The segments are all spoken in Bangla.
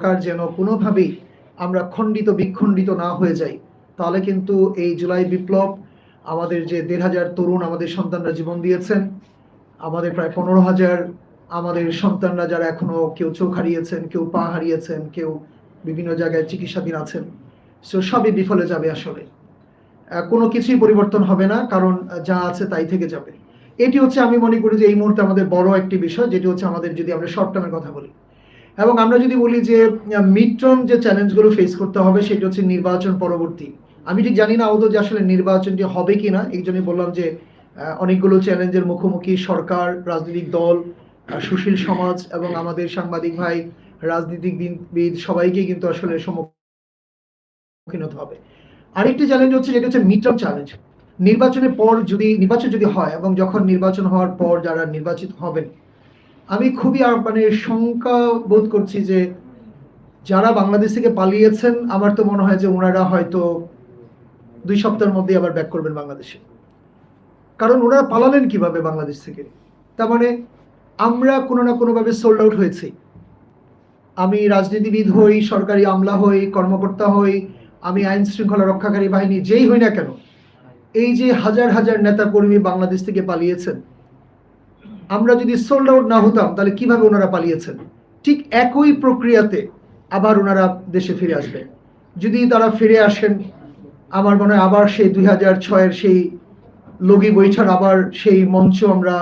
সরকার যেন কোনোভাবেই আমরা খণ্ডিত, বিখণ্ডিত না হয়ে যাই। তাহলে কিন্তু এই জুলাই বিপ্লব আমাদের যে দেড় হাজার তরুণ আমাদের সন্তানরা জীবন দিয়েছেন, আমাদের প্রায় পনেরো হাজার আমাদের সন্তানরা যারা এখনও কেউ চোখ হারিয়েছেন, কেউ পা হারিয়েছেন, কেউ বিভিন্ন জায়গায় চিকিৎসাধীন আছেন। সো সবই বিফলে যাবে আসলে। কোনো কিছুই পরিবর্তন হবে না, কারণ যা আছে তাই থেকে যাবে। এটি হচ্ছে আমি মনে করি যে এই মুহূর্তে আমাদের বড় একটি বিষয়, যেটি হচ্ছে আমাদের যদি আমরা শর্ট টার্মের কথা বলি। এবং আমরা যদি বলি যে মিড টার্ম যে চ্যালেঞ্জগুলো ফেস করতে হবে, সেটি হচ্ছে নির্বাচন পরবর্তী। আমি ঠিক জানি না, আদৌ যে আসলে নির্বাচনটি হবে কি না, এই জন্যই বললাম যে অনেকগুলো চ্যালেঞ্জের মুখোমুখি সরকার, রাজনৈতিক দল সুশীল সমাজ এবং আমাদের সাংবাদিক ভাই রাজনীতিবিদ সবাইকে কিন্তু আসলে সম্মুখীন হতে হবে। আরেকটি চ্যালেঞ্জ হচ্ছে যেটা হচ্ছে মিড টার্ম চ্যালেঞ্জ নির্বাচনের পর যদি, নির্বাচন যদি হয় এবং যখন নির্বাচন হওয়ার পর যারা নির্বাচিত হবেন আমি খুবই মানে শঙ্কা বোধ করছি যে যারা বাংলাদেশ থেকে পালিয়েছেন, আমার তো মনে হয় যে ওনারা হয়তো দুই সপ্তাহের মধ্যেই আবার ব্যাক করবেন বাংলাদেশে। কারণ ওনারা পালালেন কীভাবে বাংলাদেশ থেকে? তার মানে আমরা কোনো না কোনোভাবে সোল্ড আউট হয়েছি। আমি রাজনীতিবিদ হই, সরকারি আমলা হই, কর্মকর্তা হই, আমি আইন শৃঙ্খলা রক্ষাকারী বাহিনী, যেই হই না কেন, এই যে হাজার হাজার নেতা কর্মী বাংলাদেশ থেকে পালিয়েছেন আমরা যদি সোল্ড আউট না হতাম, তাহলে কীভাবে ওনারা পালিয়েছেন? ঠিক একই প্রক্রিয়াতে আবার ওনারা দেশে ফিরে আসবেন যদি তারা ফিরে আসেন, আমার মনে হয় আবার সেই দুই হাজার ছয়ের সেই লগি বৈঠার আবার সেই মঞ্চ আমরা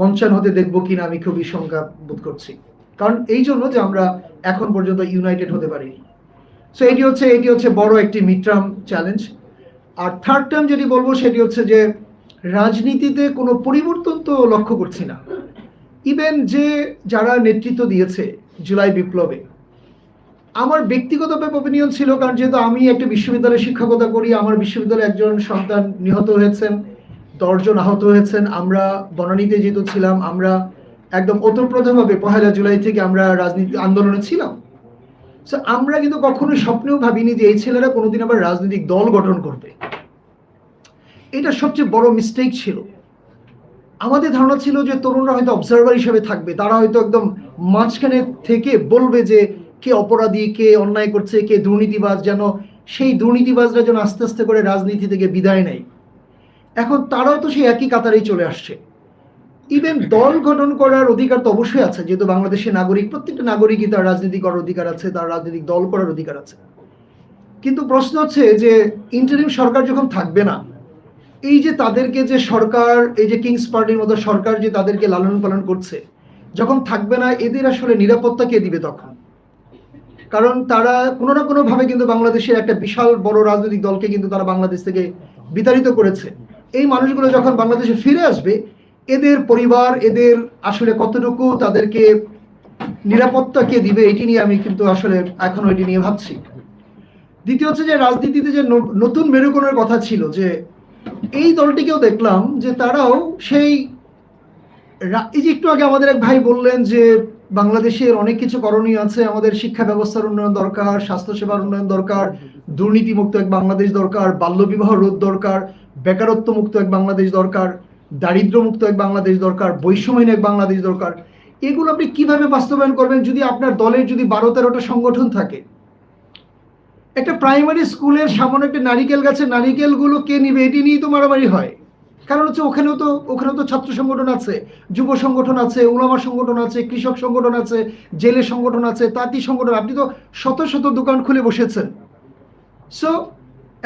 মঞ্চান হতে দেখব কিনা আমি খুবই শঙ্কা বোধ করছি। কারণ এই জন্য যে আমরা এখন পর্যন্ত ইউনাইটেড হতে পারিনি। সো এটি হচ্ছে এটি হচ্ছে বড় একটি মিড টার্ম চ্যালেঞ্জ আর থার্ড টার্ম যেটি বলব, সেটি হচ্ছে যে রাজনীতিতে কোনো পরিবর্তন তো লক্ষ্য করছি না। ইভেন যে যারা নেতৃত্ব দিয়েছে জুলাই বিপ্লবে আমার ব্যক্তিগত অপিনিয়ন ছিল কারণ যেহেতু আমি একটা বিশ্ববিদ্যালয়ে শিক্ষকতা করি আমার বিশ্ববিদ্যালয়ে একজন সন্তান নিহত হয়েছেন দশজন আহত হয়েছেন আমরা বনানীতে যেহেতু ছিলাম আমরা একদম ওতপ্রোতভাবে পহেলা জুলাই থেকে আমরা রাজনীতি আন্দোলনে ছিলাম। So, আমরা কিন্তু কখনোই স্বপ্নেও ভাবিনি যে এই ছেলেরা কোনোদিন আবার রাজনৈতিক দল গঠন করবে। এটা সবচেয়ে বড় মিস্টেক ছিল। আমাদের ধারণা ছিল যে তরুণরা হয়তো অবজারভার হিসেবে থাকবে। তারা হয়তো একদম মাঝখানে থেকে বলবে যে কে অপরাধী, কে অন্যায় করছে, কে দুর্নীতিবাজ, যেন সেই দুর্নীতিবাজরা যেন আস্তে আস্তে করে রাজনীতি থেকে বিদায় নেয়। এখন তারাও তো সেই একই কাতারেই চলে আসছে। ইভেন দল গঠন করার অধিকার তো অবশ্যই আছে, যেহেতু বাংলাদেশের নাগরিক, প্রত্যেকটা নাগরিকই তার রাজনীতি করার অধিকার আছে, তার রাজনৈতিক দল করার অধিকার আছে। কিন্তু প্রশ্ন হচ্ছে যে ইন্টারিম সরকার যখন থাকবে না এই যে তাদেরকে যে সরকার, এই যে কিংস পার্টির মতো সরকার যে তাদেরকে লালন পালন করছে, যখন থাকবে না, এদের আসলে নিরাপত্তা কে দিবে তখন? কারণ তারা কোনো না কোনো ভাবে কিন্তু বাংলাদেশের একটা বিশাল বড় রাজনৈতিক দলকে কিন্তু তারা বাংলাদেশ থেকে বিতাড়িত করেছে। এই মানুষগুলো যখন বাংলাদেশে ফিরে আসবে, এদের পরিবার, এদের আসলে কতটুকু তাদেরকে নিরাপত্তা কে দিবে, এটি নিয়ে আমি কিন্তু আসলে এখনও এটি নিয়ে ভাবছি। দ্বিতীয় হচ্ছে যে রাজনীতিতে যে নতুন মেরুকরণের কথা ছিল যে এই দলটিকেও দেখলাম যে তারাও সেই এই যে একটু আগে আমাদের এক ভাই বললেন যে বাংলাদেশের অনেক কিছু করণীয় আছে, আমাদের শিক্ষা ব্যবস্থার উন্নয়ন দরকার, স্বাস্থ্যসেবার উন্নয়ন দরকার, দুর্নীতিমুক্ত এক বাংলাদেশ দরকার, বাল্যবিবাহ রোধ দরকার বেকারত্ব মুক্ত এক বাংলাদেশ দরকার দারিদ্র মুক্ত এক বাংলাদেশ দরকার, বৈষম্যহীন এক বাংলাদেশ দরকার। এগুলো আপনি কীভাবে বাস্তবায়ন করবেন যদি আপনার দলের যদি বারো তেরোটা সংগঠন থাকে? একটা প্রাইমারি স্কুলের সামনে একটা নারিকেল গাছের নারিকেলগুলো কে নিবে? এটি নিয়েই তো মারামারি হয়। কারণ হচ্ছে ওখানেও তো ওখানেও তো ছাত্র সংগঠন আছে, যুব সংগঠন আছে, উলামা সংগঠন আছে, কৃষক সংগঠন আছে, জেলে সংগঠন আছে, তাঁতি সংগঠন, আপনি তো শত শত দোকান খুলে বসেছেন। সো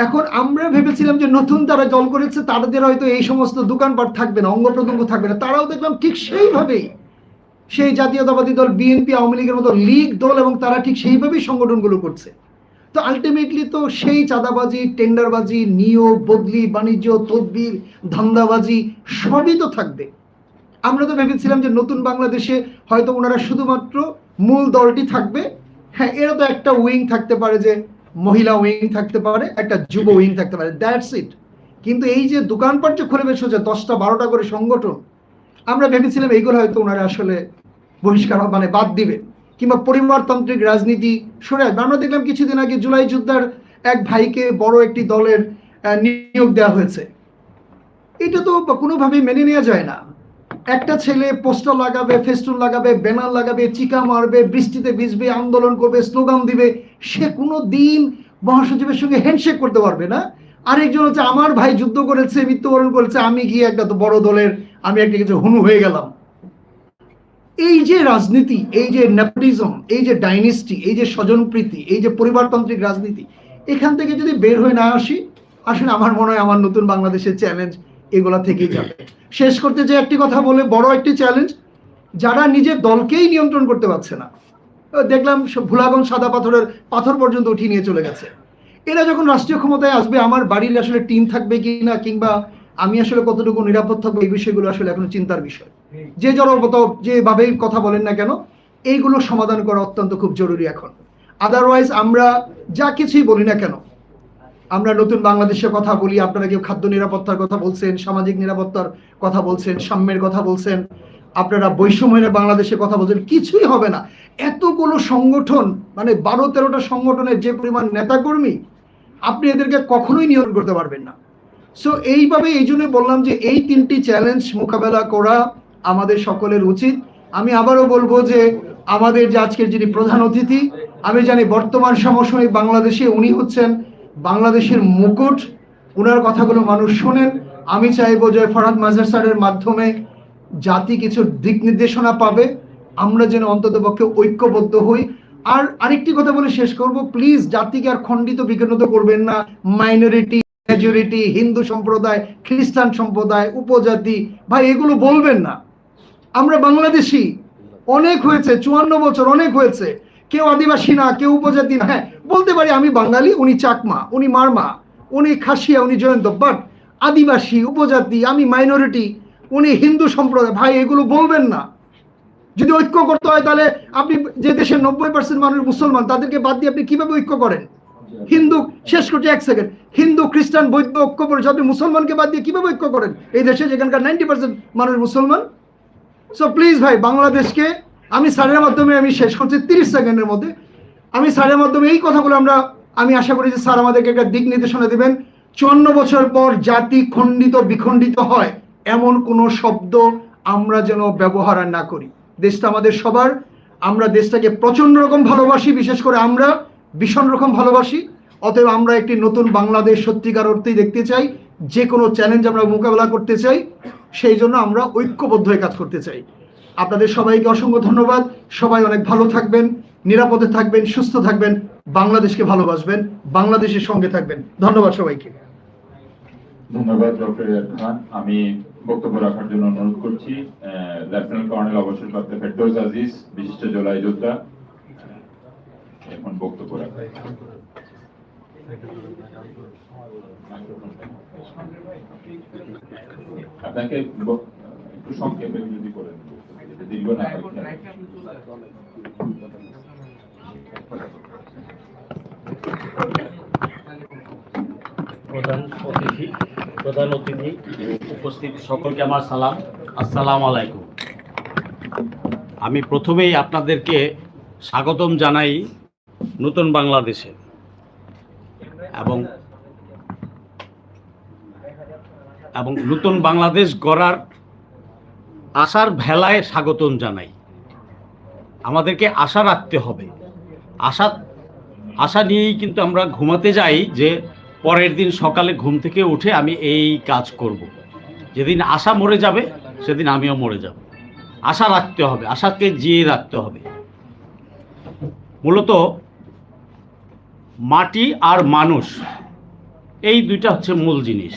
এখন আমরা ভেবেছিলাম যে নতুন তারা জল করেছে, তাদের হয়তো এই সমস্ত দোকানপাট থাকবে না অঙ্গ প্রত্যঙ্গ থাকবে না। তারাও দেখলাম ঠিক সেইভাবেই সেই জাতীয়তাবাদী দল, বিএনপি, আওয়ামী লীগের মতো লীগ, দল এবং তারা ঠিক সেইভাবেই সংগঠনগুলো করছে। তো আলটিমেটলি তো সেই চাঁদাবাজি, টেন্ডারবাজি নিয়োগ বদলি, বাণিজ্য, তদবির, ধান্দাবাজি সবই তো থাকবে। আমরা তো ভেবেছিলাম যে নতুন বাংলাদেশে হয়তো ওনারা শুধুমাত্র মূল দলটি থাকবে। হ্যাঁ এরা তো একটা উইং থাকতে পারে যে মহিলা উইং থাকতে পারে, একটা যুব উইং থাকতে পারে দ্যাটস ইট কিন্তু এই যে দোকানপাট যে খুলে বেশ হচ্ছে দশটা বারোটা করে সংগঠন, আমরা ভেবেছিলাম এইগুলো হয়তো ওনারা আসলে বহিষ্কার মানে বাদ দিবে। কিংবা পরিবারতান্ত্রিক রাজনীতি। সরে আসবে। আমরা দেখলাম কিছুদিন আগে জুলাই যোদ্ধার এক ভাইকে বড় একটি দলের নিয়োগ দেওয়া হয়েছে। এটা তো কোনোভাবেই মেনে নেওয়া যায় না। একটা ছেলে পোস্টার লাগাবে, ফেস্টুন লাগাবে, ব্যানার লাগাবে, চিকা মারবে, বৃষ্টিতে ভিজবে, আন্দোলন করবে, স্লোগান দিবে, সে কোনো দিন মহাসচিবের সঙ্গে হ্যান্ডশেক করতে পারবে না। আরেকজন হচ্ছে আমার ভাই যুদ্ধ করেছে, মৃত্যুবরণ করেছে, আমি গিয়ে একটা তো বড় দলের, আমি একটা কিছু হুনু হয়ে গেলাম। এই যে রাজনীতি, এই যে নেপোটিজম এই যে ডাইনেস্টি এই যে স্বজনপ্রীতি, এই যে পরিবারতান্ত্রিক রাজনীতি, এখান থেকে যদি বের হয়ে না আসি আসলে আমার মনে হয় আমার নতুন বাংলাদেশের চ্যালেঞ্জ এগুলা থেকেই যাবে। শেষ করতে যে একটি কথা বলে, বড় একটি চ্যালেঞ্জ যারা নিজের দলকেই নিয়ন্ত্রণ করতে পারছে না। দেখলাম ভুলাগঞ্জ সাদা পাথরের পাথর পর্যন্ত উঠিয়ে নিয়ে চলে গেছে। এরা যখন রাষ্ট্রীয় ক্ষমতায় আসবে, আমার বাড়ির আসলে টিম থাকবে কি না কিংবা আমি আসলে কতটুকু নিরাপদ থাকব এই বিষয়গুলো আসলে এখন চিন্তার বিষয়। যে জড়বত যেভাবে কথা বলেন না কেন এইগুলো সমাধান করা অত্যন্ত খুব জরুরি এখন। আদারওয়াইজ আমরা যা কিছুই বলি না কেন আমরা নতুন বাংলাদেশের কথা বলি আপনারা কেউ খাদ্য নিরাপত্তার কথা বলছেন সামাজিক নিরাপত্তার কথা বলছেন সাম্যের কথা বলছেন আপনারা বৈষম্যের বাংলাদেশের কথা বলছেন কিছুই হবে না। এতগুলো সংগঠন মানে বারো তেরোটা সংগঠনের যে পরিমাণ নেতাকর্মী আপনি এদেরকে কখনোই নিয়ন্ত্রণ করতে পারবেন না। সো এইভাবে এই জন্য বললাম যে এই তিনটি চ্যালেঞ্জ মোকাবেলা করা আমাদের সকলের উচিত। আমি আবারও বলব যে আমাদের যে আজকের যিনি প্রধান অতিথি, আমি জানি বর্তমান সমসাময়িক বাংলাদেশে উনি হচ্ছেন বাংলাদেশের মুকুট। ওনার কথাগুলো মানুষ শোনেন। আমি চাইব যে ফরহাদ মাজার স্যারের মাধ্যমে জাতি কিছু দিক নির্দেশনা পাবে। আমরা যেন অন্তত পক্ষে ঐক্যবদ্ধ হই। আর আরেকটি কথা বলে শেষ করব প্লিজ জাতিকে আর খণ্ডিত বিঘ্নিত করবেন না মাইনরিটি মেজরিটি হিন্দু সম্প্রদায় খ্রিস্টান সম্প্রদায়, উপজাতি, ভাই, এগুলো বলবেন না। আমরা বাংলাদেশি। অনেক হয়েছে, চুয়ান্ন বছর অনেক হয়েছে। কেউ আদিবাসী না, কেউ উপজাতি না। হ্যাঁ বলতে পারি আমি বাঙালি, উনি চাকমা, উনি মারমা, উনি খাসিয়া, উনি জয়ন্ত। বাট আদিবাসী, উপজাতি, আমি মাইনরিটি উনি হিন্দু সম্প্রদায়, ভাই, এগুলো বলবেন না। যদি ঐক্য করতে হয় তাহলে আপনি যে দেশের নব্বই পার্সেন্ট মানুষ মুসলমান, তাদেরকে বাদ দিয়ে আপনি কীভাবে ঐক্য করেন? হিন্দু, শেষ করছি এক সেকেন্ড হিন্দু, খ্রিস্টান, বৌদ্ধ ঐক্য আপনি মুসলমানকে বাদ দিয়ে কীভাবে ঐক্য করেন? এই দেশে যেখানকার নাইনটি পার্সেন্ট মানুষ মুসলমান। সো প্লিজ ভাই, বাংলাদেশকে আমি স্যারের মাধ্যমে আমি শেষ করছি তিরিশ সেকেন্ডের মধ্যে। আমি স্যারের মাধ্যমে এই কথাগুলো আমরা, আমি আশা করি যে স্যার আমাদেরকে একটা দিক নির্দেশনা দেবেন। চুয়ান্ন বছর পর জাতি খণ্ডিত, বিখণ্ডিত হয়, এমন কোনো শব্দ আমরা যেন ব্যবহার আর না করি। দেশটা আমাদের সবার, আমরা দেশটাকে প্রচণ্ড রকম ভালোবাসি, বিশেষ করে আমরা। ভীষণ রকম ভালোবাসি। অতএব আমরা একটি নতুন বাংলাদেশ সত্যিকার অর্থেই দেখতে চাই, যে কোনো চ্যালেঞ্জ আমরা মোকাবেলা করতে চাই, সেই জন্য আমরা ঐক্যবদ্ধ হয়ে কাজ করতে চাই। আপনাদের সবাইকে অসংখ্য ধন্যবাদ। সবাই অনেক ভালো থাকবেন, নিরাপদে থাকবেন, সুস্থ থাকবেন, বাংলাদেশকে ভালোবাসবেন, বাংলাদেশের সঙ্গে থাকবেন। ধন্যবাদ সবাইকে। ধন্যবাদ, ডক্টর খান। আমি বক্তব্য রাখার জন্য অনুরোধ করছি লেফটেন্যান্ট কর্নেল অবসরপ্রাপ্ত ফেরদৌস আজিজ, বিশিষ্ট জোলাই যোদ্ধা। এখন বক্তব্য রাখা আপনাকে একটু সংক্ষেপে যদি করেন দীর্ঘ না প্রধান অতিথি প্রধান অতিথি, উপস্থিত সকলকে আমার সালাম। আসসালাম আলাইকুম। আমি প্রথমেই আপনাদেরকে স্বাগতম জানাই নতুন বাংলাদেশে। এবং এবং নতুন বাংলাদেশ গড়ার আশার ভেলায় স্বাগতম জানাই। আমাদেরকে আশা রাখতে হবে। আশা আশা নিয়েই কিন্তু আমরা ঘুমাতে যাই যে পরের দিন সকালে ঘুম থেকে উঠে আমি এই কাজ করব। যেদিন আশা মরে যাবে, সেদিন আমিও মরে যাব। আশা রাখতে হবে, আশাকে জিয়ে রাখতে হবে। মূলত মাটি আর মানুষ, এই দুইটা হচ্ছে মূল জিনিস।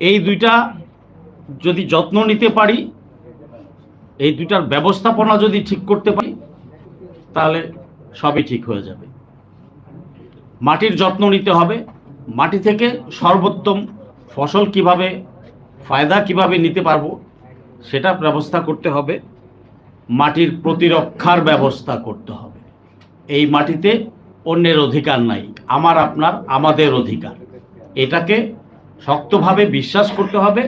এই দুইটা যদি যত্ন নিতে পারি, এই দুইটার ব্যবস্থাপনা যদি ঠিক করতে পারি, তাহলে সবই ঠিক হয়ে যাবে। মাটির যত্ন নিতে হবে। মাটি থেকে সর্বোত্তম ফসল কীভাবে, ফায়দা কীভাবে নিতে পারব সেটা ব্যবস্থা করতে হবে। মাটির প্রতিরক্ষার ব্যবস্থা করতে হবে। এই মাটিতে অন্যের অধিকার নাই, আমার আপনার, আমাদের অধিকার। এটাকে শক্তভাবে বিশ্বাস করতে হবে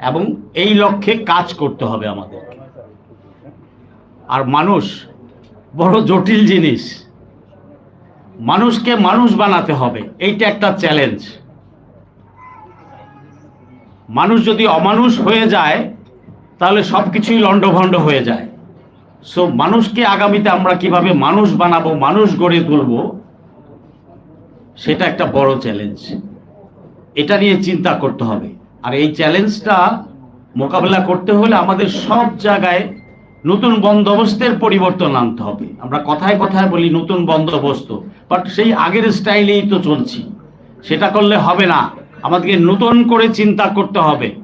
এবং এই লক্ষ্যে কাজ করতে হবে আমাদেরকে। আর মানুষ বড় জটিল জিনিস। মানুষকে মানুষ বানাতে হবে, এইটা একটা চ্যালেঞ্জ মানুষ যদি অমানুষ হয়ে যায়, তাহলে সব কিছুই লণ্ডভণ্ড হয়ে যায়। সো মানুষকে আগামীতে আমরা কীভাবে মানুষ বানাবো, মানুষ গড়ে তুলবো, সেটা একটা বড় চ্যালেঞ্জ এটা নিয়ে চিন্তা করতে হবে। আর এই চ্যালেঞ্জটা মোকাবেলা করতে হলে আমাদের সব জায়গায় নতুন বন্দোবস্তের পরিবর্তন আনতে হবে। আমরা কথায় কথায় বলি নতুন বন্দোবস্ত বাট সেই আগের স্টাইলেই তো চলছি। সেটা করলে হবে না। আমাদেরকে নতুন করে চিন্তা করতে হবে।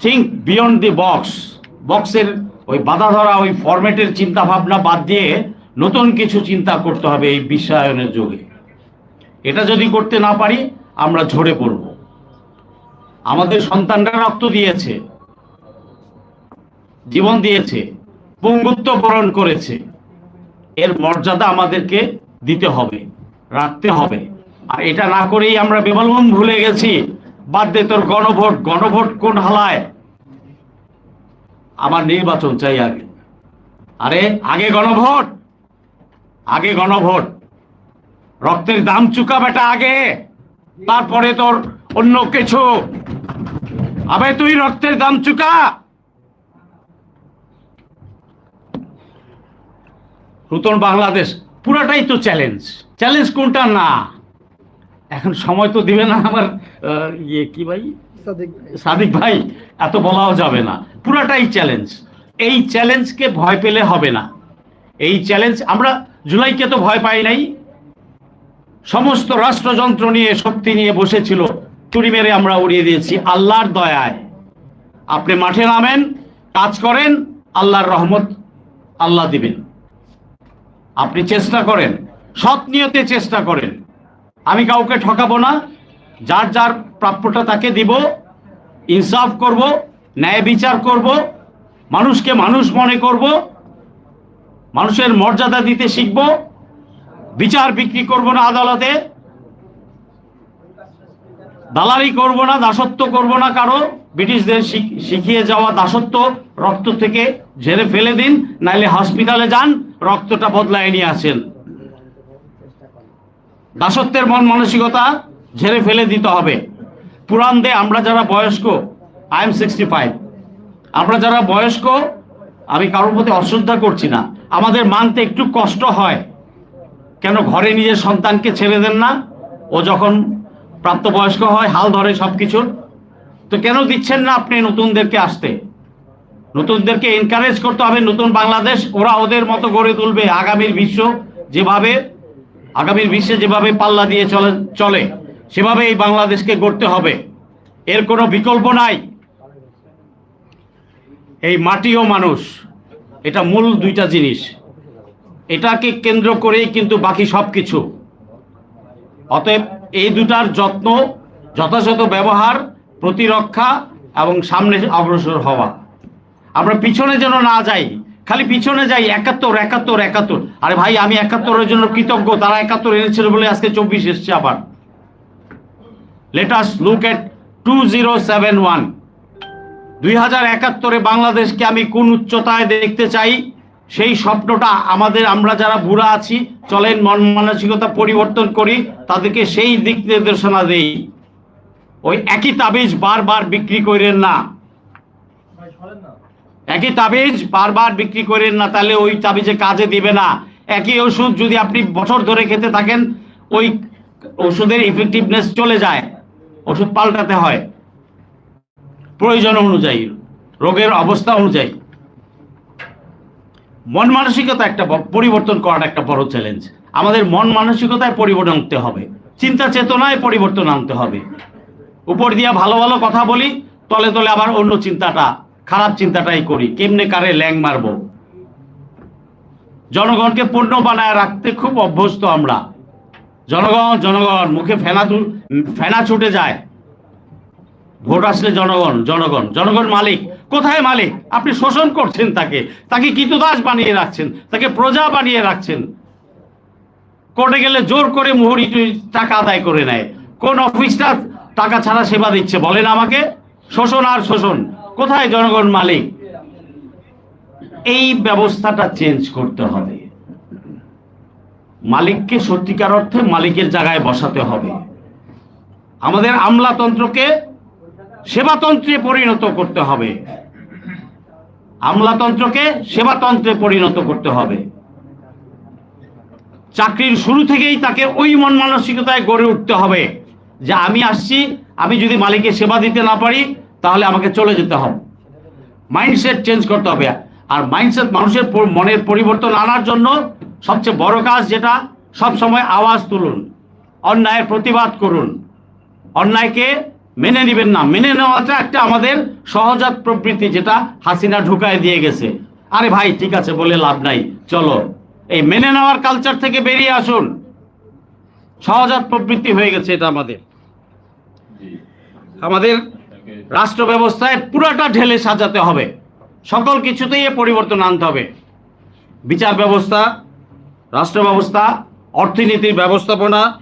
থিঙ্ক বিয়ন্ড দি বক্স বক্সের ওই বাধা ধরা, ওই ফরম্যাটের চিন্তা ভাবনা বাদ দিয়ে নতুন কিছু চিন্তা করতে হবে এই বিশ্বায়নের যুগে। এটা যদি করতে না পারি, আমরা ঝরে পড়ব। আমাদের সন্তানরা রক্ত দিয়েছে, জীবন দিয়েছে, পঙ্গুত্ব বরণ করেছে। এর মর্যাদা আমাদেরকে দিতে হবে, রাখতে হবে। আর এটা না করেই আমরা বেমালুম ভুলে গেছি, বাদ দে তোর গণভোট গণভোট কোন হালায়? আমার নির্বাচন চাই আগে। আরে, আগে গণভোট! আগে গণভোট! রক্তের দাম চুকা বেটা আগে। তারপরে তোর অন্য কিছু। আবে, তুই রক্তের দাম চুকা! নতুন বাংলাদেশ, পুরাটাই তো চ্যালেঞ্জ চ্যালেঞ্জ কোনটা? না। এখন সময় তো দিবে না আমার ইয়ে কি ভাই? সাদিক ভাই। এত বলাও যাবে না। পুরাটাই চ্যালেঞ্জ এই চ্যালেঞ্জকে ভয় পেলে হবে না। এই চ্যালেঞ্জ আমরা জুলাইকে তো ভয় পাই নাই। সমস্ত রাষ্ট্রযন্ত্র নিয়ে, শক্তি নিয়ে বসেছিল। চুরি মেরে আমরা উড়িয়ে দিয়েছি আল্লাহর দয়ায়। আপনি মাঠে নামেন, কাজ করেন, আল্লাহর রহমত আল্লাহ দিবেন। আপনি চেষ্টা করেন, সৎ নিয়তে চেষ্টা করেন। আমি কাউকে ঠকাবো না। যার যার প্রাপ্যটা তাকে দিব, ইনসাফ করব, ন্যায় বিচার করব, মানুষকে মানুষ মনে করব, মানুষের মর্যাদা দিতে শিখব, বিচার বিক্রি করব না আদালতে, দালালি করব না, দাসত্ব করব না কারও, ব্রিটিশদের শিখ- শিখিয়ে যাওয়া দাসত্ব রক্ত থেকে ঝেড়ে ফেলে দিন, নাইলে হসপিটালে যান, রক্তটা বদলায় নিয়ে আসেন। দাসত্বের মন মানসিকতা ঝেড়ে ফেলে দিতে হবে। পুরাণ দে, আমরা যারা বয়স্ক আই এম সিক্সটি ফাইভ আমরা যারা বয়স্ক, আমি কারোর প্রতি অশ্রদ্ধা করছি না। আমাদের মানতে একটু কষ্ট হয়। কেন ঘরে নিজের সন্তানকে ছেড়ে দেন না? ও যখন প্রাপ্তবয়স্ক হয়, হাল ধরে সব কিছুর তো কেন দিচ্ছেন না আপনি নতুনদেরকে আসতে? নতুনদেরকে এনকারেজ করতে হবে নতুন বাংলাদেশ। ওরা ওদের মতো গড়ে তুলবে আগামীর বিশ্ব যেভাবে, আগামীর বিশ্বে যেভাবে পাল্লা দিয়ে চলে চলে। সেভাবে এই বাংলাদেশকে গড়তে হবে। এর কোনো বিকল্প নাই। এই মাটি ও মানুষ, এটা মূল দুইটা জিনিস। এটাকে কেন্দ্র করেই কিন্তু বাকি সব কিছু অতএব এই দুটার যত্ন, যথাযথ ব্যবহার, প্রতিরক্ষা এবং সামনে অগ্রসর হওয়া। আমরা পিছনে যেন না যাই, খালি পিছনে যাই, একাত্তর একাত্তর একাত্তর। আরে ভাই, আমি একাত্তরের জন্য কৃতজ্ঞ, তারা একাত্তর এনেছিল বলে আজকে চব্বিশ এসছে আবার। Let's look at two zero seven one দুই হাজার একাত্তরে বাংলাদেশকে আমি কোন উচ্চতায় দেখতে চাই, সেই স্বপ্নটা আমাদের, আমরা যারা বুড়া আছি, চলেন মন মানসিকতা পরিবর্তন করি, তাদেরকে সেই দিক নির্দেশনা দেই। ওই একই তাবিজ বারবার বিক্রি করেন না। একই তাবিজ বারবার বিক্রি করেন না, তাহলে ওই তাবিজে কাজে দিবে না। একই ওষুধ যদি আপনি বছর ধরে খেতে থাকেন, ওই ওষুধের ইফেক্টিভনেস চলে যায়। ওষুধ পাল্টাতে হয়। প্রয়োজন অনুযায়ী, রোগের অবস্থা অনুযায়ী। মন মানসিকতা একটা পরিবর্তন করাটা একটা বড় চ্যালেঞ্জ আমাদের মন মানসিকতায় পরিবর্তন আনতে হবে। চিন্তা চেতনায় পরিবর্তন আনতে হবে। উপর দিয়ে ভালো ভালো কথা বলি, তলে তলে আবার অন্য চিন্তাটা, খারাপ চিন্তাটাই করি। কেমনে কারে ল্যাং মারবো? জনগণকে পণ্য বানায় রাখতে খুব অভ্যস্ত আমরা। জনগণ জনগণ, মুখে ফেনা ফেনা ছুটে যায়। ভোট আসলে জনগণ জনগণ জনগণ মালিক। কোথায় মালিক? আপনি শোষণ করছেন তাকে। তাকে কীতদাস বানিয়ে রাখছেন, তাকে প্রজা বানিয়ে রাখছেন। কোর্টে গেলে জোর করে মুহুরি টাকা আদায় করে নেয়। কোন অফিসটা টাকা ছাড়া সেবা দিচ্ছে, বলেন আমাকে? শোষণ আর শোষণ। কোথায় জনগণ মালিক? এই ব্যবস্থাটা চেঞ্জ করতে হবে। মালিককে সত্যিকার অর্থে মালিকের জায়গায় বসাতে হবে। আমাদের আমলাতন্ত্রকে সেবাতন্ত্রে পরিণত করতে হবে। আমলাতন্ত্রকে সেবাতন্ত্রে পরিণত করতে হবে। চাকরির শুরু থেকেই তাকে ওই মন মানসিকতায় গড়ে উঠতে হবে যে আমি আসছি, আমি যদি মালিকের সেবা দিতে না পারি, তাহলে আমাকে চলে যেতে হবে। মাইন্ডসেট চেঞ্জ করতে হবে। আর মাইন্ডসেট মানুষের মনের পরিবর্তন আনার জন্য সবচেয়ে বড় কাজ যেটা, সব সময় আওয়াজ তুলুন, অন্যায়ের প্রতিবাদ করুন। অন্যায়কে মেনে নেবেন না। মেনে নেওয়াটা একটা আমাদের সহজাত প্রবৃত্তি যেটা হাসিনা ঢুকায় দিয়ে গেছে। আরে ভাই, ঠিক আছে, বলে লাভ নাই। চলো, এই মেনে নেওয়ার কালচার থেকে বেরিয়ে আসুন। সহজাত প্রবৃত্তি হয়ে গেছে এটা আমাদের। আমাদের রাষ্ট্র ব্যবস্থায় পুরোটা ঢেলে সাজাতে হবে। সকল কিছুতেই পরিবর্তন আনতে হবে। বিচার ব্যবস্থা রাষ্ট্র ব্যবস্থা অর্থনীতির ব্যবস্থাপনা,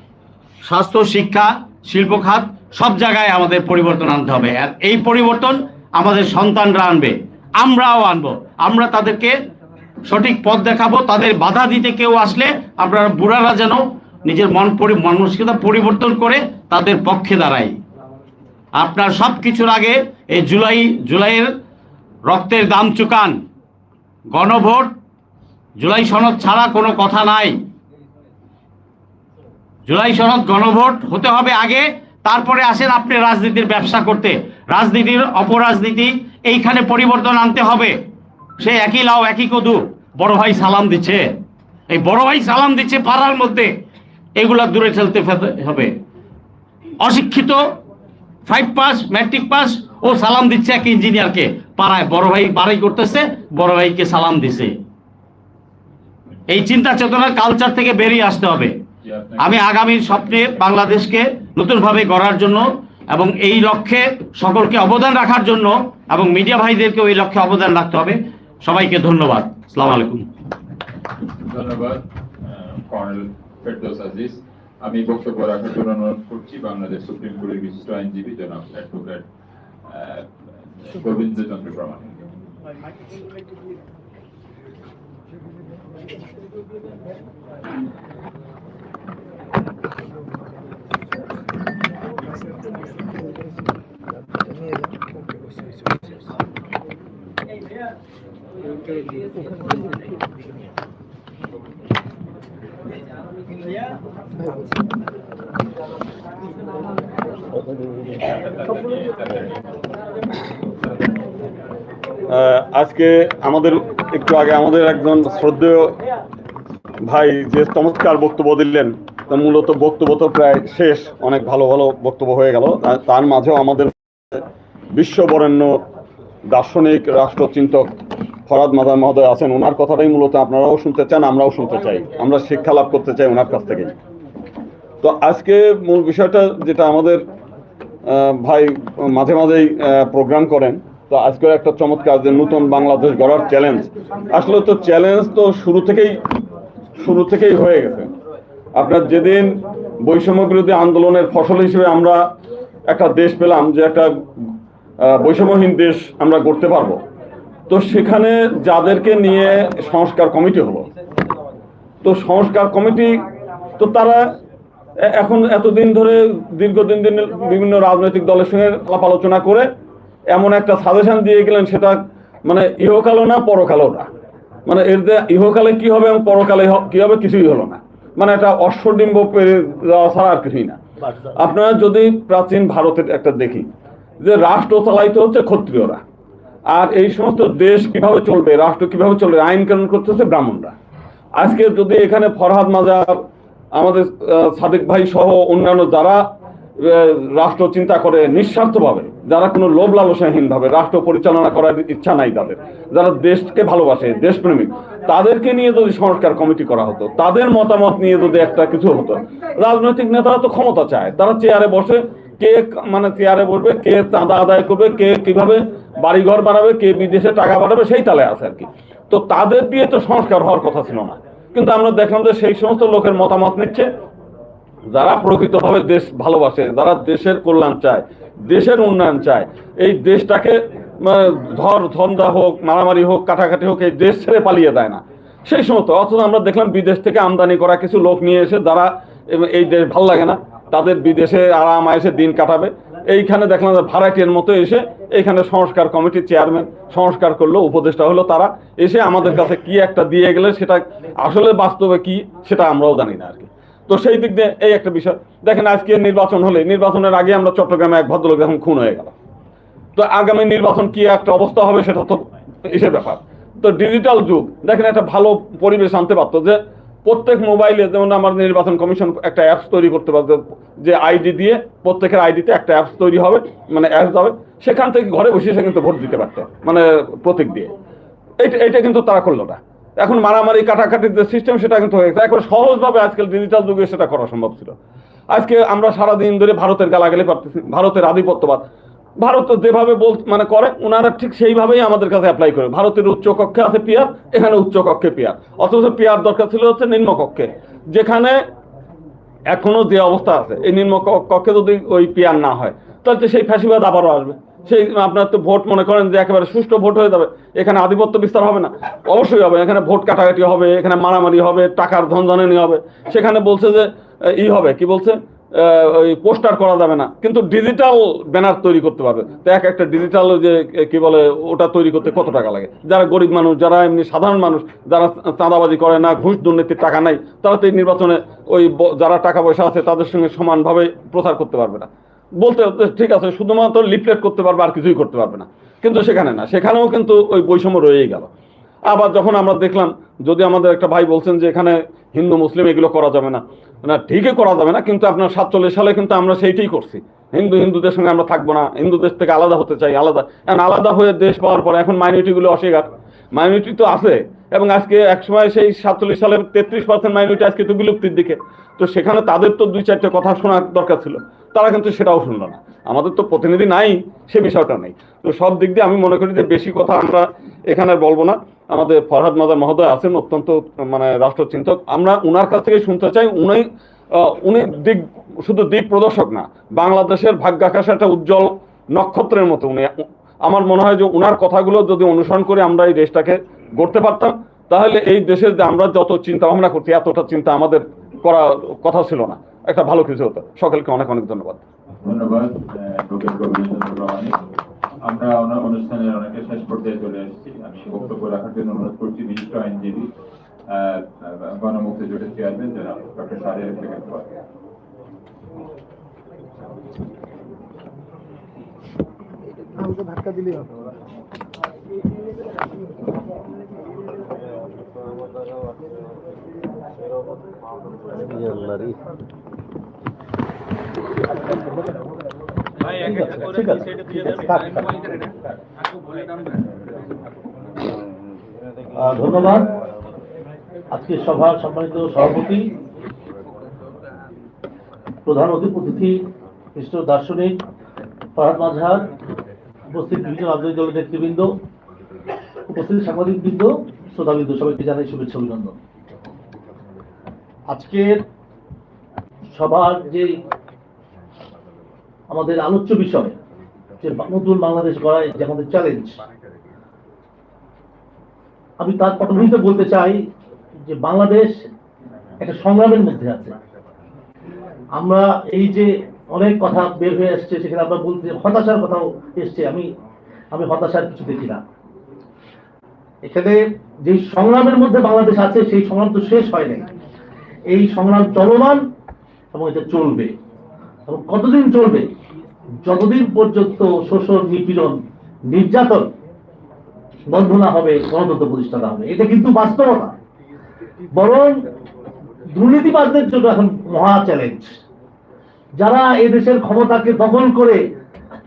স্বাস্থ্য, শিক্ষা, শিল্প খাত, সব জায়গায় আমাদের পরিবর্তন আনতে হবে। আর এই পরিবর্তন আমাদের সন্তানরা আনবে। আমরাও আনব। আমরা তাদেরকে সঠিক পথ দেখাবো। তাদের বাধা দিতে কেউ আসলে আমরা বুড়ারা যেন নিজের মন পরি মানসিকতা পরিবর্তন করে তাদের পক্ষে দাঁড়াই। আপনার সব কিছুর আগে এই জুলাই, জুলাইয়ের রক্তের দাম চুকান। গণভোট জুলাই সনদ ছাড়া কোনো কথা নাই। জুলাই সনদ গণভোট হতে হবে আগে, তারপরে আসেন আপনি রাজনীতির ব্যবসা করতে। রাজনীতির অপরাজনীতি এইখানে পরিবর্তন আনতে হবে। সে একই লাও একই কদু, বড় ভাই সালাম দিচ্ছে। এই বড় ভাই সালাম দিচ্ছে পাড়ার মধ্যে, এগুলা দূরে ঠেলতে হবে। অশিক্ষিত ফাইভ পাস ম্যাট্রিক পাস ও সালাম দিচ্ছে এক ইঞ্জিনিয়ারকে পাড়ায় বড় ভাই বাড়াই করতেছে, বড় ভাইকে সালাম দিছে। এই চিন্তা চেতনার কালচার থেকে বেরিয়ে আসতে হবে। আমি আগামীর স্বপ্নে বাংলাদেশকে নতুনভাবে গড়ার জন্য এবং এই লক্ষ্যে সকলকে অবদান রাখার জন্য এবং মিডিয়া ভাইদেরকেও এই লক্ষ্যে অবদান রাখতে হবে। সবাইকে ধন্যবাদ। আসসালামু আলাইকুম। ধন্যবাদ কর্নেল ফেরদৌস আজিজ। আমি বক্তব্য রাখার জন্য অনুরোধ করছি বাংলাদেশ সুপ্রিম কোর্টের বিশিষ্ট আইনজীবী জনাব অ্যাডভোকেট গোবিন্দ চন্দ্র প্রামাণিক। আহ, আজকে আমাদের একটু আগে আমাদের একজন শ্রদ্ধেয় ভাই, যে চমৎকার বক্তব্য দিলেন মূলত বক্তব্য তো প্রায় শেষ, অনেক ভালো ভালো বক্তব্য হয়ে গেল। তার মাঝেও আমাদের বিশ্ববরেণ্য দার্শনিক রাষ্ট্রচিন্তক ফরাদ মাদার মহোদয় আছেন। ওনার কথাটাই মূলত আপনারাও শুনতে চান, আমরাও শুনতে চাই। আমরা শিক্ষা লাভ করতে চাই ওনার কাছ থেকে তো আজকে মূল বিষয়টা যেটা আমাদের ভাই মাঝে মাঝেই প্রোগ্রাম করেন, তো আজকে একটা চমৎকার যে নতুন বাংলাদেশ গড়ার চ্যালেঞ্জ আসলে তো চ্যালেঞ্জ তো শুরু থেকেই শুরু থেকেই হয়ে গেছে। আপনার যেদিন বৈষম্য বিরোধী আন্দোলনের ফসল হিসেবে আমরা একটা দেশ পেলাম, যে একটা বৈষম্যহীন দেশ আমরা গড়তে পারব, তো সেখানে যাদেরকে নিয়ে সংস্কার কমিটি হলো। তো সংস্কার কমিটি, তো তারা এখন এতদিন ধরে দীর্ঘদিন দিন বিভিন্ন রাজনৈতিক দলের সঙ্গে আলাপ আলোচনা করে এমন একটা সাজেশন দিয়ে গেলেন, সেটা মানে ইহকালও না পরকালও না। মানে এর যে ইহকালে কি হবে এবং পরকালে কি হবে কিছুই হলো না। মানে একটা অশ্বডিম্ব পেরে যাওয়া ছাড়া আর কিছুই না। আপনারা যদি প্রাচীন ভারতের একটা দেখি, যে রাষ্ট্র চালাইতে হচ্ছে ক্ষত্রিয়রা। আর এই সমস্ত দেশ কীভাবে চলবে, রাষ্ট্র কীভাবে চলবে আইন কানুন করতে হচ্ছে ব্রাহ্মণরা। আজকে যদি এখানে ফরহাদ মাজার, আমাদের সাদেক ভাই সহ অন্যান্য যারা রাষ্ট্র চিন্তা করে নিঃস্বার্থভাবে, যারা কোনো লোভ লালসাহীন ভাবে রাষ্ট্র পরিচালনা করার ইচ্ছা নাই তাদের, যারা দেশকে ভালোবাসে, দেশপ্রেমিক, তাদেরকে নিয়ে যদি সংস্কার কমিটি করা হতো, তাদের মতামত নিয়ে যদি একটা কিছু হতো, রাজনৈতিক নেতারা তো ক্ষমতা চায়, তারা চেয়ারে বসে কে মানে চেয়ারে বসবে, কে চাঁদা আদায় করবে, কে কীভাবে বাড়িঘর বানাবে, কে বিদেশে টাকা পাঠাবে, সেই তালে আছে আর কি। তো তাদের দিয়ে তো সংস্কার হওয়ার কথা ছিল না। কিন্তু আমরা দেখলাম যে সেই সমস্ত লোকের মতামত নিচ্ছে যারা প্রকৃতভাবে দেশ ভালোবাসে, যারা দেশের কল্যাণ চায়, দেশের উন্নয়ন চায়, এই দেশটাকে ধর ধন্দা হোক, মারামারি হোক, কাটাকাটি হোক, এই দেশ ছেড়ে পালিয়ে দেয় না। সেই সমস্ত, অথচ আমরা দেখলাম বিদেশ থেকে আমদানি করা কিছু লোক নিয়ে এসে যারা এই দেশ ভালো লাগে না, তাদের বিদেশে আরাম এসে দিন কাটাবে। এইখানে দেখলাম যে ভাড়াটিয়ার মতো এসে এইখানে সংস্কার কমিটির চেয়ারম্যান সংস্কার করল, উপদেষ্টা হলো তারা। এসে আমাদের কাছে কি একটা দিয়ে গেলে সেটা, আসলে বাস্তবে কি, সেটা আমরাও জানি না আর কি। তো সেই দিক দিয়ে এই একটা বিষয়। দেখেন আজকে নির্বাচন হলে, নির্বাচনের আগে আমরা চট্টগ্রামে এক ভদ্রলোক এখন খুন হয়ে গেল। তো আগামী নির্বাচন কি একটা অবস্থা হবে সেটা তো এসে ব্যাপার। তো ডিজিটাল যুগ, দেখেন একটা ভালো পরিবেশ আনতে পারতো যে প্রত্যেক মোবাইলে যেমন আমার নির্বাচন কমিশন একটা অ্যাপস তৈরি করতে পারতো, যে আইডি দিয়ে প্রত্যেকের আইডিতে একটা অ্যাপস তৈরি হবে মানে অ্যাপস হবে, সেখান থেকে ঘরে বসে সে কিন্তু ভোট দিতে পারতো মানে প্রতীক দিয়ে। এইটা এটা কিন্তু তারা করল না। এখন মারামারি কাটাকাটির যে সিস্টেম সেটা কিন্তু হয়ে গেছে। এখন সহজভাবে আজকাল ডিজিটাল যুগে সেটা করা সম্ভব ছিল। আজকে আমরা সারাদিন ধরে ভারতের গালাগালি পারতেছি, ভারতের আধিপত্যবাদ। ভারত যেভাবে বল মানে করে ওনারা ঠিক সেইভাবেই আমাদের কাছে অ্যাপ্লাই করে। ভারতের উচ্চ কক্ষে আছে পিয়ার, এখানে উচ্চ কক্ষে পিয়ার। অথচ পিয়ার দরকার ছিল হচ্ছে নিম্ন কক্ষে। যেখানে এখনও যে অবস্থা আছে, এই নিম্ন কক্ষে যদি ওই পিয়ার না হয়, তাহলে সেই ফ্যাসিবাদ আবারও আসবে। সেই আপনার তো ভোট মনে করেন যে একেবারে সুষ্ঠু ভোট হয়ে যাবে, এখানে আধিপত্য বিস্তার হবে না। অবশ্যই হবে, এখানে ভোট কাটাকাটি হবে, এখানে মারামারি হবে, টাকার ধনধনানি হবে। সেখানে বলছে যে ই হবে, কি বলছে ওই পোস্টার করা যাবে না। কিন্তু ডিজিটাল ব্যানার তৈরি করতে পারবে। তো এক একটা ডিজিটাল যে, কি বলে, ওটা তৈরি করতে কত টাকা লাগে? যারা গরিব মানুষ, যারা এমনি সাধারণ মানুষ, যারা চাঁদাবাজি করে না, ঘুষ দুর্নীতির টাকা নাই, তারা তো এই নির্বাচনে ওই যারা টাকা পয়সা আছে, তাদের সঙ্গে সমানভাবে প্রচার করতে পারবে না। বলতে ঠিক আছে, শুধুমাত্র লিফলেট করতে পারবে আর কিছুই করতে পারবে না। কিন্তু সেখানে না, সেখানেও কিন্তু ওই বৈষম্য রয়েই গেল। আবার যখন আমরা দেখলাম, যদি আমাদের একটা ভাই বলছেন যে এখানে হিন্দু, মুসলিম এগুলো করা যাবে না না, ঠিকই করা যাবে না, কিন্তু আপনার সাতচল্লিশ সালে কিন্তু আমরা সেইটাই করছি। হিন্দু, হিন্দুদের সঙ্গে আমরা থাকব না, হিন্দুদের থেকে আলাদা হতে চাই, আলাদা আলাদা হয়ে দেশ পাওয়ার পরে এখন মাইনরিটিগুলো অস্বীকার। মাইনরিটি তো আছে। এবং আজকে একসময় সেই সাতচল্লিশ সালের তেত্রিশ পার্সেন্ট মাইনরিটি আজকে তো বিলুপ্তির দিকে। তো সেখানে তাদের তো দুই চারটে কথা শোনার দরকার ছিল। তারা কিন্তু সেটাও শুনলো না। আমাদের তো প্রতিনিধি নাই, সে বিষয়টা নেই। তো সব দিক দিয়ে আমি মনে করি যে বেশি কথা আমরা এখানে বলব না। আমাদের ফরহাদ মাদার মহোদয় আছেন, অত্যন্ত মানে রাষ্ট্রচিন্তক। আমরা উনার কাছ থেকে শুনতে চাই। উনি উনি দিক, শুধু দিক প্রদর্শক না, বাংলাদেশের ভাগ্যাকাশে একটা উজ্জ্বল নক্ষত্রের মতো উনি আমার মনে হয় যে ওনার কথাগুলো যদি অনুসরণ করে আমরা এই দেশটাকে গড়তে পারতাম, তাহলে এই দেশের যে আমরা যত চিন্তা ভাবনা করছি, এতটা চিন্তা আমাদের করা কথা ছিল না। একটা ভালো কিছু হতো। সকলকে অনেক অনেক ধন্যবাদ। ধন্যবাদ আমরা ওনার অনুষ্ঠানের অনেকে শেষ পর্যায়ে চলে এসেছি। আমি বক্তব্য রাখার জন্য অনুরোধ করছি, বিশিষ্ট আইনজীবী গণমুক্তি জোটের চেয়ারম্যান যারা ডক্টর শাহরিয়ার থেকে। আহ, ধন্যবাদ। আজকে সভার সম্মানিত সভাপতি প্রধান অতিথি খ্রিস্ট দার্শনিক ফরহাদ মাঝহার উপস্থিত বিভিন্ন রাজনৈতিক দলের নেতৃবৃন্দ, উপস্থিত সাংবাদিকবৃন্দ, শ্রোতাবৃন্দ, সবাইকে জানাই শুভেচ্ছা, অভিনন্দন। আজকের সভার যে আমাদের আলোচ্য বিষয়, যে নতুন বাংলাদেশ গড়ায় যে আমাদের চ্যালেঞ্জ আমি তার পটভূমিতে বলতে চাই যে বাংলাদেশ একটা সংগ্রামের মধ্যে আছে। আমরা এই যে অনেক কথা বের হয়ে আসছে সেখানে আমরা বলতে হতাশার কথাও এসছে। আমি আমি হতাশার কিছু দেখি না। এখানে যে সংগ্রামের মধ্যে বাংলাদেশ আছে, সেই সংগ্রাম তো শেষ হয় নাই। এই সংগ্রাম চলমান এবং এটা চলবে। এবং কতদিন চলবে? যতদিন পর্যন্ত শোষণ, নিপীড়ন, নির্যাতন বন্ধ না হবে, গণতন্ত্র প্রতিষ্ঠা না হবে। এটা কিন্তু বাস্তবতা। বরং দুর্নীতিবাজদের জন্য এখন মহা চ্যালেঞ্জ যারা এদেশের ক্ষমতাকে দখল করে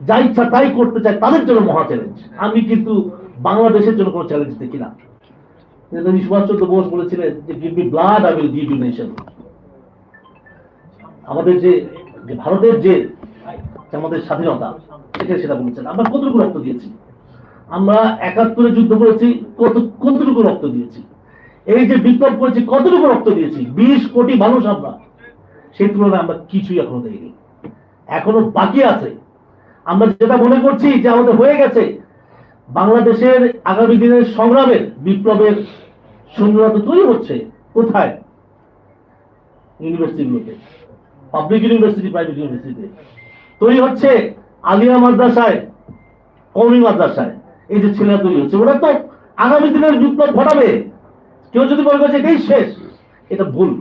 যা ইচ্ছা তাই করতে চায়, তাদের জন্য মহা চ্যালেঞ্জ আমি কিন্তু বাংলাদেশের জন্য কোনো চ্যালেঞ্জ দেখি না। নেতাজি সুভাষচন্দ্র বোস বলেছিলেন যে give me blood I will give you nation আমাদের যে ভারতের যে যে আমাদের স্বাধীনতা সেটা সেটা বলেছেন। আমরা কতটুকু রক্ত দিয়েছি? আমরা একাত্তরে যুদ্ধ করেছি, কত, কতটুকু রক্ত দিয়েছি? এই যে বিপ্লব করেছি, কতটুকু রক্ত দিয়েছি? বিশ কোটি মানুষ আমরা। সেই তুলনায় আমরা কিছুই এখনও দেইনি। এখনও বাকি আছে। আমরা যেটা মনে করছি, যে আমাদের হয়ে গেছে, বাংলাদেশের আগামী দিনের সংগ্রামের বিপ্লবের সৈন্যরা তো তৈরি হচ্ছে। কোথায়? ইউনিভার্সিটিগুলোতে পাবলিক ইউনিভার্সিটি প্রাইভেট ইউনিভার্সিটিতে তৈরি হচ্ছে আলিয়া মাদ্রাসায় কৌমি মাদ্রাসায়। এই যে ছেলেরা তৈরি হচ্ছে, ওরা তো আগামী দিনের বিপ্লব ঘটাবে। কেউ যদি মনে করছে এটাই শেষ, এটা ভুল।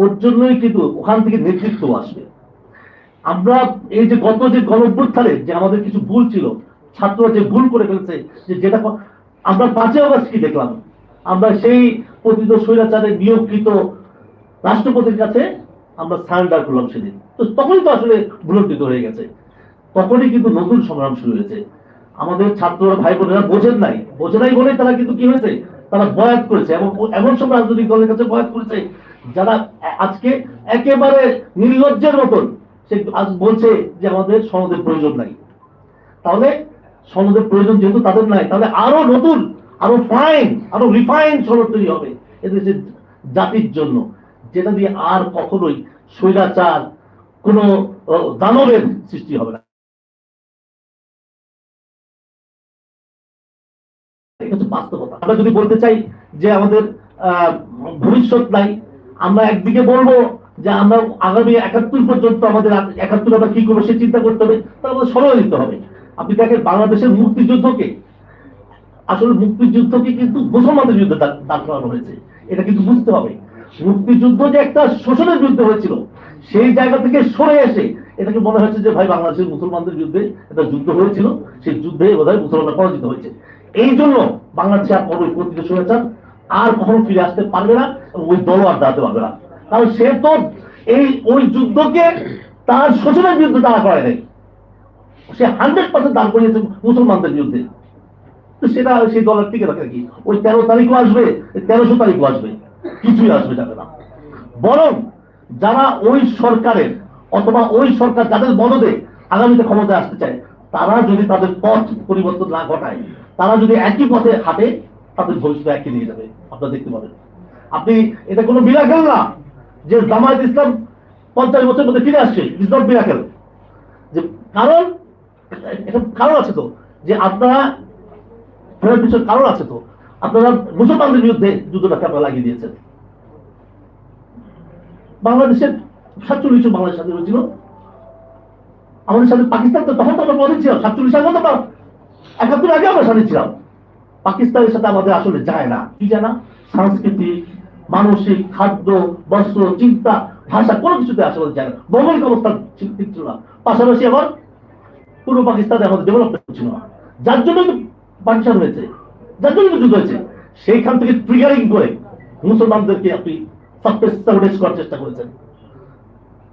ওর জন্যই কিন্তু ওখান থেকে নেতৃত্ব আসবে। আমরা এই যে গত যে গণঅভ্যুত্থানে যে আমাদের কিছু ভুল ছিল, ছাত্ররা যে ভুল করে ফেলছে, যে যেটা আমরা পাঁচই অগস্ট কি দেখলাম? আমরা সেই পতিত স্বৈরাচারে নিয়োগকৃত রাষ্ট্রপতির কাছে আমরা সারেন্ডার করলাম সেদিন। তো তখনই তো আসলে ভুলণ্ডিত হয়ে গেছে। তখনই কিন্তু নতুন সংগ্রাম শুরু হয়েছে। আমাদের ছাত্ররা ভাই বোনেরা বোঝেন নাই। বোঝে নাই বলে তারা কিন্তু কি হয়েছে? তারা বয়াত করেছে। এবং এমন সব রাজনৈতিক দলের কাছে বয়াত করেছে যারা আজকে একেবারে নির্লজ্জের মতন, সে আজ বলছে যে আমাদের সনদের প্রয়োজন নাই। তাহলে সনদের প্রয়োজন যেহেতু তাদের নাই, তাহলে আরও নতুন, আরও ফাইন আরও রিফাইন সনদ তৈরি হবে এদেশের জাতির জন্য, যেটা দিয়ে আর কখনোই স্বৈরাচার কোনো দানবের সৃষ্টি হবে না। বাস্তবতা। আমরা যদি বলতে চাই যে আমাদের ভবিষ্যৎ নাই আমরা একদিকে বলব যে আমরা আগামী একাত্তর পর্যন্ত আমাদের একাত্তর আমরা কি করব সে চিন্তা করতে হবে তাহলে আমাদের সময় দিতে হবে। আপনি দেখেন বাংলাদেশের মুক্তিযুদ্ধকে, আসলে মুক্তিযুদ্ধকে কিন্তু মুসলমানদের বিরুদ্ধে দাঁড় করানো হয়েছে, এটা কিন্তু বুঝতে হবে। মুক্তিযুদ্ধ যে একটা শোষণের যুদ্ধ হয়েছিল, সেই জায়গা থেকে সরে এসে এটাকে মনে হচ্ছে যে ভাই বাংলাদেশের মুসলমানদের যুদ্ধে একটা যুদ্ধ হয়েছিল, সেই যুদ্ধে বোধহয় মুসলমানরা পরাজিত হয়েছে। এই জন্য বাংলাদেশে আর কখনোই পতিত সরেছেন আর কখনো ফিরে আসতে পারবে না ওই দলও আর দাঁড়াতে পারবে না। কারণ সে তো এই, ওই যুদ্ধকে তার শোষণের বিরুদ্ধে দাঁড়া করায় নাই। সে হান্ড্রেড পার্সেন্ট দাঁড় করিয়েছে মুসলমানদের বিরুদ্ধে। সেটা সেই দলের টিকে রাখে কি? ওই তেরো তারিখও আসবে তেরোশো তারিখও আসবে। কিছুই আসবে যাবে না। বরং যারা ওই সরকারের অথবা ওই সরকার যাদের মদদে আগামীতে ক্ষমতায় আসতে চায়, তারা যদি তাদের পথ পরিবর্তন না ঘটায়, তারা যদি একই পথে হাঁটে তাদের ভবিষ্যৎ একই নিয়ে যাবে, আপনারা দেখতে পাবেন। আপনি, এটা কোনো বিরাকেল না যে জামায়াত ইসলাম পঞ্চাশ বছর মধ্যে ফিরে আসছে। ইস নট বিরাকেল যে কারণ এটা কারণ আছে তো, যে আপনারা ফেরার পিছনে কারণ আছে তো, আপনারা মুসলমানদের বিরুদ্ধে যুদ্ধটাকে আপনারা লাগিয়ে দিয়েছেন। বাংলাদেশের সাতচল্লিশে বাংলাদেশ স্বাধীন হয়েছিল। আমাদের সাথে পাকিস্তান তো তখন তো আমরা মনে ছিলাম, সাতচল্লিশ সালে তো একাত্তর আগে আমরা স্বাধীন ছিলাম। পাকিস্তানের সাথে আমাদের আসলে যায় না। কি যায় না? সাংস্কৃতিক মানসিক, খাদ্য, বস্ত্র, চিন্তা, ভাষা, কোনো কিছুতে আসলে যায় না। ভৌগোলিক অবস্থা ঠিক ছিল না। পাশাপাশি আবার পূর্ব পাকিস্তানে আমাদের ডেভেলপমেন্ট ছিল না। যার জন্য পাকিস্তান হয়েছে। যার জন্য যুদ্ধ হয়েছে। সেইখান থেকে ট্রিগারিং করে মুসলমানদেরকে আপনি করার চেষ্টা করেছেন।